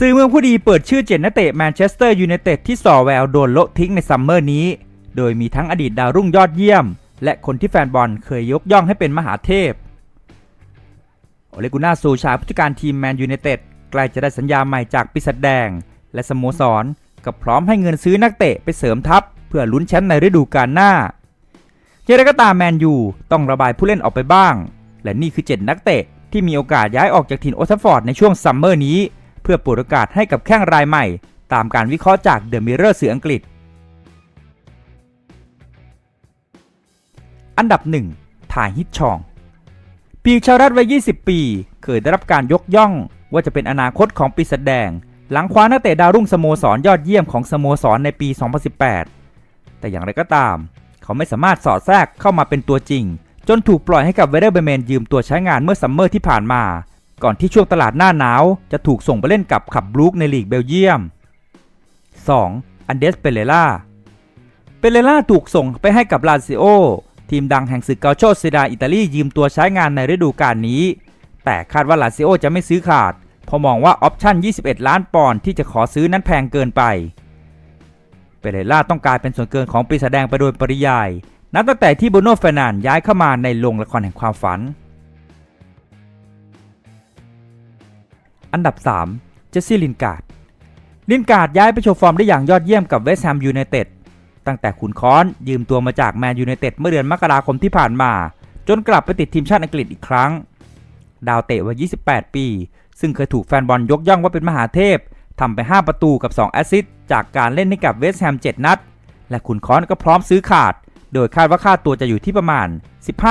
สื่อเมืองผู้ดีเปิดชื่อเจ็ดนักเตะแมนเชสเตอร์ยูไนเต็ดที่ส่อแววโดนโละทิ้งในซัมเมอร์นี้ โดยมีทั้งอดีตดาวรุ่งยอดเยี่ยม และคนที่แฟนบอลเคยยกย่องให้เป็นมหาเทพ โอเลกุน่าโซชาผู้จัดการทีมแมนยูไนเต็ดใกล้จะได้สัญญาใหม่จากปีศาจแดง และสโมสรก็พร้อมให้เงินซื้อนักเตะไปเสริมทัพ เพื่อลุ้นแชมป์ในฤดูกาลหน้าอย่างไรก็ตามแมนยูต้องระบายผู้เล่นออกไปบ้าง และนี่คือ 7 นักเตะที่มีโอกาสย้ายออกจากถิ่นโอทัฟฟอร์ดในช่วงซัมเมอร์นี้ พื่อเปิดโอกาสให้กับแข้งรายใหม่ ตามการวิเคราะห์จากเดอะมิเรอร์สื่ออังกฤษ อันดับ 1 ถ่ายฮิตชอง ปีชาวรัฐวัย 20 ปี เคยได้รับการยกย่องว่าจะเป็นอนาคตของปีศาจแดง หลังคว้านักเตะดาวรุ่งสโมสรยอดเยี่ยมของสโมสรในปี 2018 แต่อย่างไรก็ตาม เขาไม่สามารถสอดแทรกเข้ามาเป็นตัวจริง จนถูกปล่อยให้กับเวเดอร์เบเมนยืมตัวใช้งานเมื่อซัมเมอร์ที่ผ่านมา ก่อนที่ช่วงตลาดหน้าหนาวจะถูกส่งไปเล่นกับขับบลูกในลีกเบลเยียม 2. อันเดสเปเรล่า เปเรล่าถูกส่งไปให้กับลาซิโอ ทีมดังแห่งศึกเกาโชเซดาอิตาลียืมตัวใช้งานในฤดูกาลนี้ แต่คาดว่าลาซิโอจะไม่ซื้อขาดเพราะมองว่าออปชั่น 21 ล้านปอนด์ที่จะขอซื้อนั้นแพงเกินไป เปเรล่าต้องกลายเป็นส่วนเกินของปีศาจแดงไปโดยปริยาย นับตั้งแต่ที่บูโน่เฟนานย้ายเข้ามาในโรงละครแห่งความฝัน อันดับ 3 เจสซี่ลินการ์ด ลินการ์ดย้ายไปโชว์ฟอร์มได้อย่างยอดเยี่ยมกับเวสต์แฮมยูไนเต็ด ตั้งแต่ขุนค้อนยืมตัวมาจากแมนยูไนเต็ดเมื่อเดือนมกราคมที่ผ่านมา จนกลับไปติดทีมชาติอังกฤษอีกครั้ง ดาวเตะวัย 28 ปี ซึ่งเคยถูกแฟนบอลยกย่องว่าเป็นมหาเทพทำไป 5 ประตูกับ 2 แอสซิสต์จากการเล่นให้กับเวสต์แฮม 7 นัด และขุนค้อนก็พร้อมซื้อขาด โดยคาดว่าค่าตัวจะอยู่ที่ประมาณ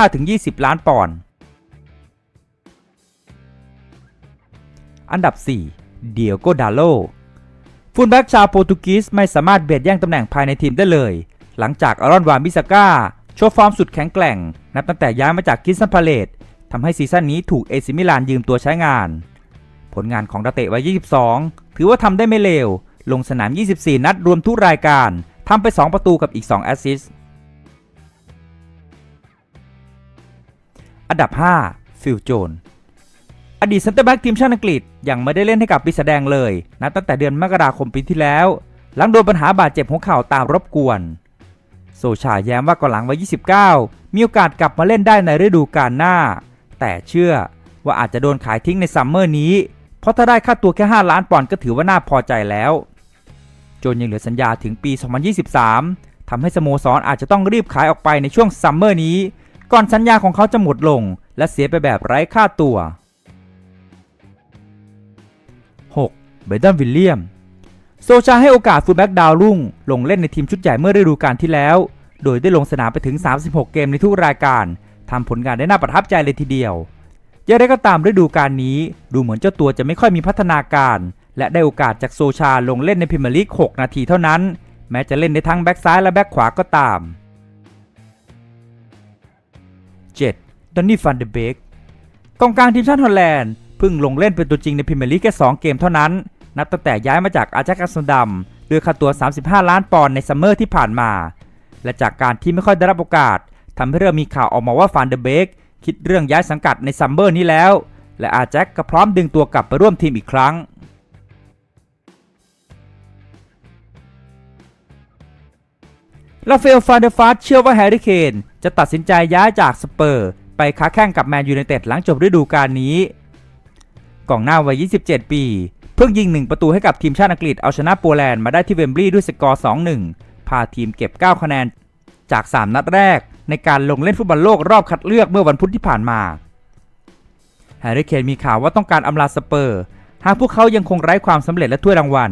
15-20 ล้านปอนด์ อันดับ 4 เดียโกดาโลฟุตแบ็กชาวโปรตุกีสไม่สามารถเบียดแย่งตำแหน่งภายในทีมได้เลย หลังจากอารอนวามิซาก้าโชว์ฟอร์มสุดแข็งแกร่ง นับตั้งแต่ย้ายมาจากกิสซันพาเลตทำให้ซีซั่นนี้ถูกเอซิมิลานยืมตัวใช้งาน ผลงานของดาเตะวัย 22 ถือว่าทำได้ไม่เลว ลงสนาม 24 นัดรวมทุกรายการทำไป 2 ประตูกับอีก 2 แอสซิสต์อันดับ 5 ฟิลโจน อดีตเซนเตอร์แบ็กทีมชาติอังกฤษ ยังไม่ได้เล่นให้กับปีศาจแดงเลยนับตั้งแต่เดือนมกราคมปีที่แล้ว หลังโดนปัญหาบาดเจ็บหัวเข่าตามรบกวน โซชาแย้มว่าก่อนหลังวัย29 มีโอกาสกลับมาเล่นได้ในฤดูกาลหน้า แต่เชื่อว่าอาจจะโดนขายทิ้งในซัมเมอร์นี้ เพราะถ้าได้ค่าตัวแค่ 5 ล้านปอนด์ก็ถือว่าน่าพอใจแล้ว จนยังเหลือสัญญาถึงปี 2023ทำให้สโมสรอาจจะต้องรีบขายออกไปในช่วงซัมเมอร์นี้ ก่อนสัญญาของเขาจะหมดลง และเสียไปแบบไร้ค่าตัว เบดันวิลเลียม โซชาให้โอกาสฟูลแบ็กดาวรุ่ง ลงเล่นในทีมชุดใหญ่เมื่อฤดูกาลที่แล้ว โดยได้ลงสนามไปถึง 36 เกมในทุกรายการทำผลงานได้น่าประทับใจเลยทีเดียวอย่างไรก็ตามฤดูกาลนี้ ดูเหมือนเจ้าตัวจะไม่ค่อยมีพัฒนาการ และได้โอกาสจากโซชาลงเล่นในพรีเมียร์ลีก 6 นาทีเท่านั้น แม้จะเล่นในทั้งแบ็กซ้ายและแบ็กขวาก็ตาม 7. ดอนนี่ฟันเดเบกกองกลางทีมชาติฮอลแลนด์เพิ่งลงเล่นเป็นตัวจริงในพรีเมียร์ลีกแค่ 2 เกมเท่านั้น นับตั้งแต่ย้ายมาจากอาจักอัสเตอร์ดัมด้วยค่าตัว 35 ล้านปอนด์ในซัมเมอร์ที่ผ่านมา และจากการที่ไม่ค่อยได้รับโอกาสทำให้เริ่มมีข่าวออกมาว่าฟันเดเบกคิดเรื่องย้ายสังกัดในซัมเมอร์นี้แล้ว และอาแจ็คก็พร้อมดึงตัวกลับไปร่วมทีมอีกครั้งลาเฟลฟานเดฟาสเชื่อว่าแฮร์รี่เคนจะตัดสินใจย้ายจากสเปอร์ ไปค้าแข่งกับแมนยูไนเต็ดหลังจบฤดูกาลนี้ กองหน้าวัย 27 ปี เพิ่งยิง 1 ประตูให้กับทีมชาติอังกฤษเอาชนะโปแลนด์มาได้ที่เวมบลีย์ด้วยสกอร์ 2-1 พาทีมเก็บ 9 คะแนน จาก 3 นัดแรก ในการลงเล่นฟุตบอลโลกรอบคัดเลือกเมื่อวันพุธที่ผ่านมาแฮร์รี่เคนมีข่าวว่าต้องการอำลาสเปอร์ หากพวกเขายังคงไร้ความสำเร็จและถ้วยรางวัล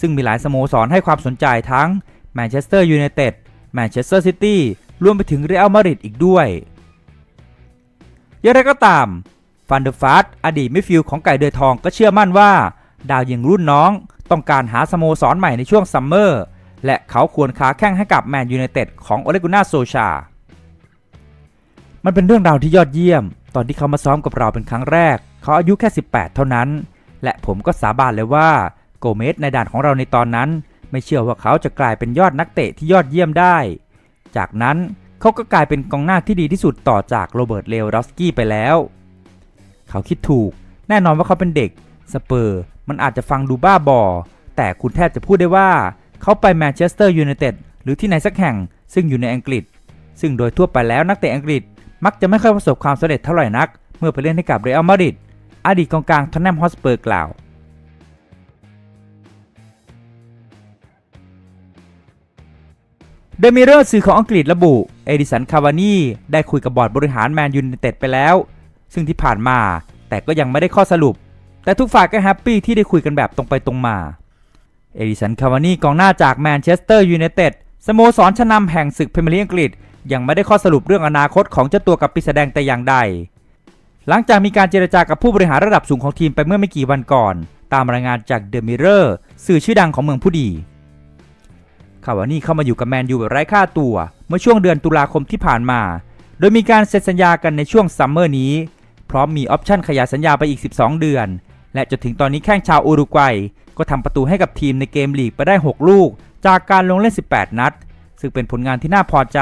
ซึ่งมีหลายสโมสรให้ความสนใจทั้งแมนเชสเตอร์ยูไนเต็ดแมนเชสเตอร์ซิตี้รวมไปถึงเรอัลมาดริดอีกด้วยอย่างไรก็ตามฟันเดอร์ฟาสอดีตมิดฟิลด์ของไก่เดือยทองก็เชื่อมั่นว่า ดาวยิงรุ่นน้อง ต้องการหาสโมสรใหม่ในช่วงซัมเมอร์ และเขาควรค้าแข้งให้กับแมนยูไนเต็ดของโอเลกุน่าโซชา มันเป็นเรื่องราวที่ยอดเยี่ยม ตอนที่เขามาซ้อมกับเราเป็นครั้งแรก เขาอายุแค่ 18 เท่านั้น และผมก็สาบานเลยว่าโกเมสในด่านของเราในตอนนั้น ไม่เชื่อว่าเขาจะกลายเป็นยอดนักเตะที่ยอดเยี่ยมได้ จากนั้นเขาก็กลายเป็นกองหน้าที่ดีที่สุดต่อจากโรเบิร์ตเลวดอสกี้ไปแล้ว เขาคิดถูก แน่นอนว่าเขาเป็นเด็ก สเปอร์ มันอาจจะฟังดูบ้าบอ แต่คุณแทบจะพูดได้ว่า เขาไปแมนเชสเตอร์ยูไนเต็ดหรือที่ไหนสักแห่ง ซึ่งอยู่ในอังกฤษ ซึ่งโดยทั่วไปแล้วนักเตะอังกฤษ มักจะไม่ค่อยประสบความสำเร็จเท่าไหร่นัก เมื่อไปเล่นให้กับเรอัลมาดริดอดีตกองกลางทอนแนมฮอสเปอร์กล่าวเดมิเรอร์สื่อของอังกฤษระบุ เอดิสัน คาวานีได้คุยกับบอร์ดบริหารแมนยูไนเต็ดไปแล้ว ซึ่งที่ผ่านมาแต่ก็ยังไม่ได้ข้อสรุป แต่ทุกฝ่ายก็แฮปปี้ที่ได้คุยกันแบบตรงไปตรงมา เอดิสัน คาวานีกองหน้าจากแมนเชสเตอร์ยูไนเต็ดสโมสรชั้นนำแห่งศึกพรีเมียร์ลีกอังกฤษ ยังไม่ได้ข้อสรุปเรื่องอนาคตของเจ้าตัวกับปีศาจแดงแต่อย่างใด หลังจากมีการเจรจากับผู้บริหารระดับสูงของทีมไปเมื่อไม่กี่วันก่อน ตามรายงานจากเดอะมิเรอร์สื่อชื่อดังของเมืองผู้ดีคาวานี่เข้ามาอยู่กับแมนยูแบบไร้ค่าตัว เมื่อช่วงเดือนตุลาคมที่ผ่านมา โดยมีการเซ็นสัญญากันในช่วงซัมเมอร์นี้ พร้อมมีออปชั่นขยายสัญญาไปอีก 12 เดือน และจนถึงตอนนี้แข้งชาวอุรุกวัยก็ทำประตูให้กับทีมในเกมลีกไปได้ 6 ลูก จากการลงเล่น 18 นัด ซึ่งเป็นผลงานที่น่าพอใจ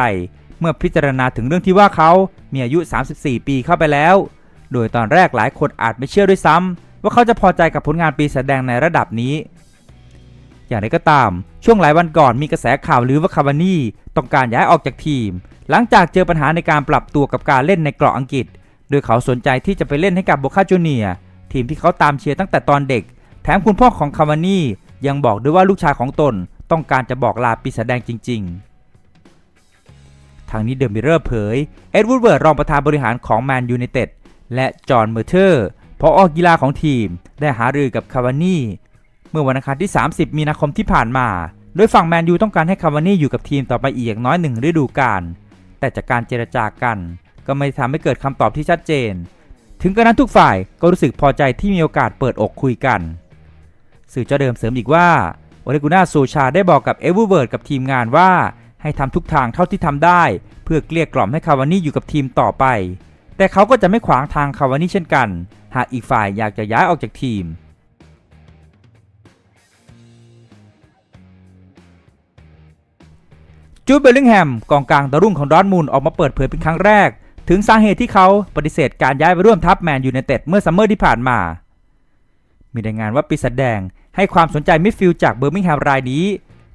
เมื่อพิจารณาถึงเรื่องที่ว่าเขามีอายุ 34 ปีเข้าไปแล้ว โดยตอนแรกหลายคนอาจไม่เชื่อด้วยซ้ำว่าเขาจะพอใจกับผลงานปีแสดงในระดับนี้ อย่างไรก็ตาม ช่วงหลายวันก่อนมีกระแสข่าวลือว่าคาวานี่ต้องการย้ายออกจากทีม หลังจากเจอปัญหาในการปรับตัวกับการเล่นในเกราะอังกฤษ โดยเขาสนใจที่จะไปเล่นให้กับโบคาจูเนีย ทีมที่เขาตามเชียร์ตั้งแต่ตอนเด็ก แถมคุณพ่อของคาวานี่ยังบอกด้วยว่าลูกชายของตนต้องการจะบอกลาปีแสดงจริง ๆ ทางนี้เดอะมิเรอร์เผย เอ็ดวูดเวิร์ดรองประธานบริหารของแมนยูไนเต็ดและจอห์นเมอร์เทอร์พอออกกีฬาของทีม ได้หารือกับคาวานี่เมื่อวันอังคารที่ 30 มีนาคมที่ผ่านมา โดยฝั่งแมนยูต้องการให้คาวานี่อยู่กับทีมต่อไปอีกอย่างน้อยหนึ่งฤดูกาลแต่จากการเจรจากัน ก็ไม่ทำให้เกิดคำตอบที่ชัดเจน ถึงกระนั้นทุกฝ่ายก็รู้สึกพอใจที่มีโอกาสเปิดอกคุยกัน สื่อเจ้าเดิมเสริมอีกว่าโอเลกุน่าโซชาได้บอกกับเอเวอร์เวิร์ดกับทีมงานว่า ให้ทำทุกทางเท่าที่ทำได้ เพื่อเกลี้ยกล่อมให้คาวานี่อยู่กับทีมต่อไป แต่เขาก็จะไม่ขวางทางคาวานี่เช่นกัน หากอีกฝ่ายอยากจะย้ายออกจากทีมจูดเบลลิงแฮมกองกลางดาวรุ่งของดอร์มูลออกมาเปิดเผยเป็นครั้งแรก ถึงสาเหตุที่เขาปฏิเสธการย้ายไปร่วมทัพแมนยูไนเต็ดเมื่อซัมเมอร์ที่ผ่านมา มีรายงานว่าปีศาจแดงให้ความสนใจมิดฟิลด์จากเบอร์มิงแฮมรายนี้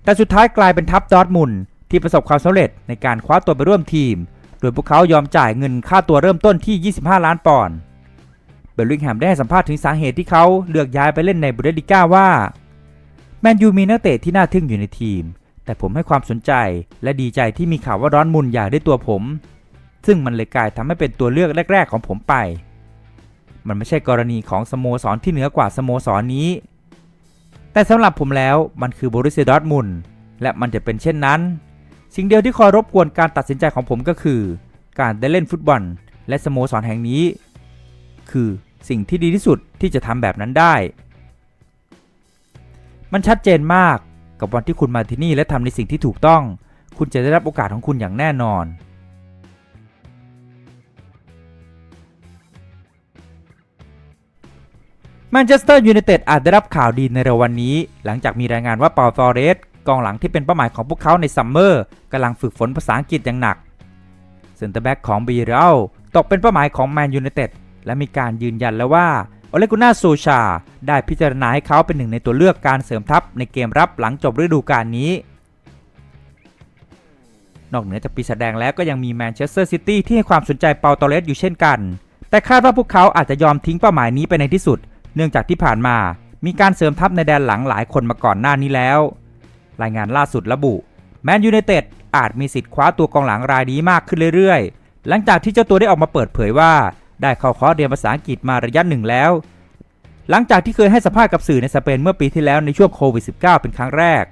แต่สุดท้ายกลายเป็นทัพดอร์ทมุนที่ประสบความสำเร็จในการคว้าตัวไปร่วมทีม โดยพวกเขายอมจ่ายเงินค่าตัวเริ่มต้นที่ 25 ล้านปอนด์ เบลลิงแฮมได้ให้สัมภาษณ์ถึงสาเหตุที่เขาเลือกย้ายไปเล่นในบุเดสลิก้าว่า แมนยูมีนักเตะที่น่าทึ่งอยู่ในทีม แต่ผมให้ความสนใจและดีใจที่มีข่าวว่าร้อนมุนอยากได้ตัวผม ซึ่งมันเลยกลายทำให้เป็นตัวเลือกแรก ๆ ของผมไป มันไม่ใช่กรณีของสโมสรที่เหนือกว่าสโมสรนนี้ แต่สำหรับผมแล้วมันคือบริสดอร์ทมุนและมันจะเป็นเช่นนั้น สิ่งเดียวที่คอยรบกวนการตัดสินใจของผมก็คือ การได้เล่นฟุตบอล และสโมสรแห่งนี้ คือสิ่งที่ดีที่สุดที่จะทำแบบนั้นได้ มันชัดเจนมากกับวันที่คุณมาที่นี่และทำในสิ่งที่ถูกต้อง คุณจะได้รับโอกาสของคุณอย่างแน่นอน แมนเชสเตอร์ยูไนเต็ดอาจได้รับข่าวดีในเร็ววันนี้ หลังจากมีรายงานว่าเปาตอเรสกองหลังที่เป็นเป้าหมายของพวกเขาในซัมเมอร์กำลังฝึกฝนภาษาอังกฤษอย่างหนักเซนเตอร์แบ็กของบีเรลตกเป็นเป้าหมายของแมนยูไนเต็ดและมีการยืนยันแล้วว่าโอเลกุน่าโซชา ได้พิจารณาให้เขาเป็นหนึ่งในตัวเลือกการเสริมทัพในเกมรับหลังจบฤดูกาลนี้ นอกเหนือจากปีศาจแดงแล้วก็ยังมีแมนเชสเตอร์ซิตี้ที่ให้ความสนใจเปาตอเรสอยู่เช่นกัน แต่คาดว่าพวกเขาอาจจะยอมทิ้งเป้าหมายนี้ไปในที่สุด เนื่องจากที่ผ่านมามีการเสริมทัพในแดนหลังหลายคนมาก่อนหน้านี้แล้ว รายงานล่าสุดระบุ แมนยูไนเต็ดอาจมีสิทธิ์คว้าตัวกองหลังรายนี้มากขึ้นเรื่อยๆ หลังจากที่เจ้าตัวได้ออกมาเปิดเผยว่า ได้เข้าคอร์สเรียนภาษาอังกฤษมาระยะหนึ่งแล้ว หลังจากที่เคยให้สัมภาษณ์กับสื่อในสเปนเมื่อปีที่แล้วในช่วงโควิด -19 เป็นครั้งแรก